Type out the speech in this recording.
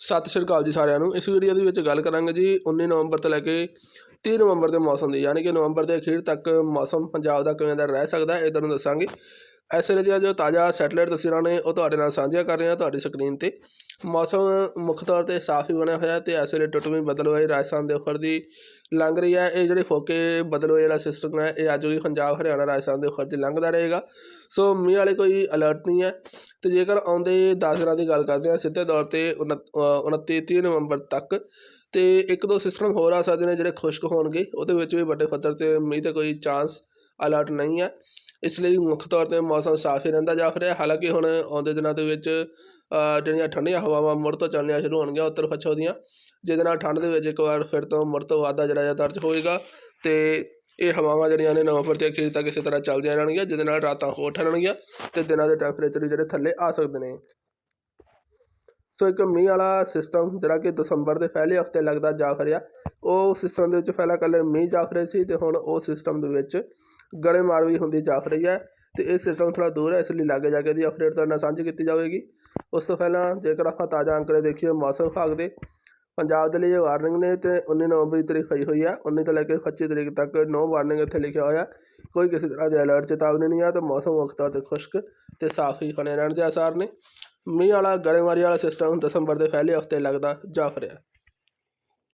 ਸਤਿ ਸ਼੍ਰੀ ਅਕਾਲ ਜੀ ਸਾਰਿਆਂ ਨੂੰ। ਇਸ ਵੀਡੀਓ ਦੇ ਵਿੱਚ ਗੱਲ ਕਰਾਂਗੇ ਜੀ 19 ਨਵੰਬਰ ਤੋਂ ਲੈ ਕੇ 30 ਨਵੰਬਰ ਦੇ ਮੌਸਮ ਦੀ, ਯਾਨੀ ਕਿ ਨਵੰਬਰ ਦੇ ਅਖੀਰ ਤੱਕ ਮੌਸਮ ਪੰਜਾਬ ਦਾ ਕਿਵੇਂ ਦਾ ਰਹਿ ਸਕਦਾ ਇਹ ਤੁਹਾਨੂੰ ਦੱਸਾਂਗੇ। ਇਸ ਵੇਲੇ ਦੀਆਂ ਜੋ ਤਾਜ਼ਾ ਸੈਟਲਾਈਟ ਤਸਵੀਰਾਂ ਨੇ, ਉਹ ਤੁਹਾਡੇ ਨਾਲ ਸਾਂਝੀਆਂ ਕਰ ਰਹੇ ਹਾਂ ਤੁਹਾਡੀ ਸਕਰੀਨ ਤੇ। ਮੌਸਮ ਮੁੱਖ ਤੌਰ ਤੇ ਸਾਫ਼ ਹੀ ਬਣਿਆ ਹੋਇਆ ਤੇ ਇਸ ਵੇਲੇ ਟੁੱਟਵੀਂ ਬਦਲ ਹੋਈ ਰਾਜਸਥਾਨ ਦੇ ਉੱਪਰ ਦੀ ਲੰਘ ਰਹੀ ਹੈ। ਇਹ ਜਿਹੜੇ ਫੋਕੇ ਬਦਲ ਹੋਏ ਵਾਲਾ ਸਿਸਟਮ ਹੈ, ਇਹ ਅੱਜ ਵੀ ਪੰਜਾਬ, ਹਰਿਆਣਾ, ਰਾਜਸਥਾਨ ਦੇ ਉੱਪਰ ਦੀ ਲੰਘਦਾ ਰਹੇਗਾ। ਸੋ ਮੀਂਹ ਵਾਲੇ ਕੋਈ ਅਲਰਟ ਨਹੀਂ ਹੈ ਤੇ ਜੇਕਰ ਆਉਂਦੇ 10 ਦਿਨਾਂ ਦੀ ਗੱਲ ਕਰਦੇ ਹਾਂ, ਸਿੱਧੇ ਤੌਰ ਤੇ 29 30 ਨਵੰਬਰ ਤੱਕ ਤੇ ਇੱਕ ਦੋ ਸਿਸਟਮ ਹੋਰ ਆ ਸਕਦੇ ਨੇ ਜਿਹੜੇ ਖੁਸ਼ਕ ਹੋਣਗੇ, ਉਹਦੇ ਵਿੱਚ ਵੀ ਵੱਡੇ ਪੱਧਰ ਤੇ ਮੀਂਹ ਤੇ ਕੋਈ ਚਾਂਸ ਅਲਰਟ ਨਹੀਂ ਹੈ। ਇਸ ਲਈ ਮੁੱਖ ਤੌਰ ਤੇ ਮੌਸਮ ਸਾਫ਼ ਹੀ ਰਹਿੰਦਾ ਜਾ ਰਿਹਾ। ਹਾਲਾਂਕਿ ਹੁਣ ਆਉਂਦੇ ਦਿਨਾਂ ਦੇ ਵਿੱਚ ਜਿਹੜੀਆਂ ਠੰਡੀਆਂ ਹਵਾਵਾਂ ਮੁੜ ਤੋਂ ਚੱਲਣੀਆਂ ਸ਼ੁਰੂ ਹੋਣਗੀਆਂ ਉੱਤਰ ਪੱਛਮ ਦੀਆਂ, ਜਿਹਦੇ ਨਾਲ ਠੰਡ ਦੇ ਵਿੱਚ ਇੱਕ ਵਾਰ ਫਿਰ ਤੋਂ ਮੁੜ ਤੋਂ ਵਾਧਾ ਜਿਹੜਾ ਹੈ ਦਰਜ ਹੋਏਗਾ ਤੇ ਇਹ ਹਵਾਵਾਂ ਜਿਹੜੀਆਂ ਨੇ ਨਵੰਬਰ ਦੇ ਅਖੀਰ ਤੱਕ ਇਸੇ ਤਰ੍ਹਾਂ ਚੱਲਦੀਆਂ ਰਹਿਣਗੀਆਂ, ਜਿਹਦੇ ਨਾਲ ਰਾਤਾਂ ਹੋਰ ਠੰਡਣਗੀਆਂ ਤੇ ਦਿਨਾਂ ਦੇ ਟੈਂਪਰੇਚਰ ਜਿਹੜੇ ਥੱਲੇ ਆ ਸਕਦੇ ਨੇ। ਸੋ ਇੱਕ ਮੀਂਹ ਵਾਲਾ ਸਿਸਟਮ ਜਿਹੜਾ ਕਿ ਦਸੰਬਰ ਦੇ ਪਹਿਲੇ ਹਫ਼ਤੇ ਲੱਗਦਾ ਜਾ ਰਿਹਾ, ਉਹ ਸਿਸਟਮ ਦੇ ਵਿੱਚ ਪਹਿਲਾਂ ਕੱਲ੍ਹ ਮੀਂਹ ਜਾ ਰਿਹਾ ਸੀ ਤੇ ਹੁਣ ਉਹ ਸਿਸਟਮ ਦੇ ਵਿੱਚ ਗੜੇਮਾਰ ਵੀ ਹੁੰਦੀ ਜਾ ਰਹੀ ਹੈ ਤੇ ਇਹ ਸਿਸਟਮ ਥੋੜਾ ਦੂਰ ਹੈ, ਇਸ ਲਈ ਲਾਗੇ ਜਾ ਕੇ ਦੀ ਅਪਡੇਟ ਤੁਹਾਡੇ ਨਾਲ ਸਾਂਝੀ ਕੀਤੀ ਜਾਵੇਗੀ। ਉਸ ਤੋਂ ਪਹਿਲਾਂ ਜੇਕਰ ਆਪਾਂ ਤਾਜ਼ਾ ਅੰਕੜੇ ਦੇਖੀਏ ਮੌਸਮ ਵਿਭਾਗ ਦੇ, ਪੰਜਾਬ ਦੇ ਲਈ ਇਹ ਵਾਰਨਿੰਗ ਨੇ ਤੇ 19 ਨਵੰਬਰ ਦੀ ਤਰੀਕ ਹੋਈ ਹੋਈ ਹੈ 19 ਤੋਂ ਲੈ ਕੇ 25 ਤਰੀਕ ਤੱਕ ਨੋ ਵਾਰਨਿੰਗ ਇੱਥੇ ਲਿਖਿਆ ਹੋਇਆ। ਕੋਈ ਕਿਸੇ ਤਰ੍ਹਾਂ ਦੀ ਅਲਰਟ ਚੇਤਾਵਨੀ ਨਹੀਂ ਆ ਤੇ ਮੌਸਮ ਮੁੱਖ ਤੌਰ ਤੇ ਖੁਸ਼ਕ ਤੇ ਸਾਫ਼ ਹੀ ਬਣੇ ਰਹਿਣ ਦੇ ਆਸਾਰ ਨੇ। ਮੀਂਹ ਵਾਲਾ ਗੜੇਮਾਰੀ ਵਾਲਾ ਸਿਸਟਮ ਦਸੰਬਰ ਦੇ ਪਹਿਲੇ ਹਫ਼ਤੇ ਲੱਗਦਾ ਜਾ ਰਿਹਾ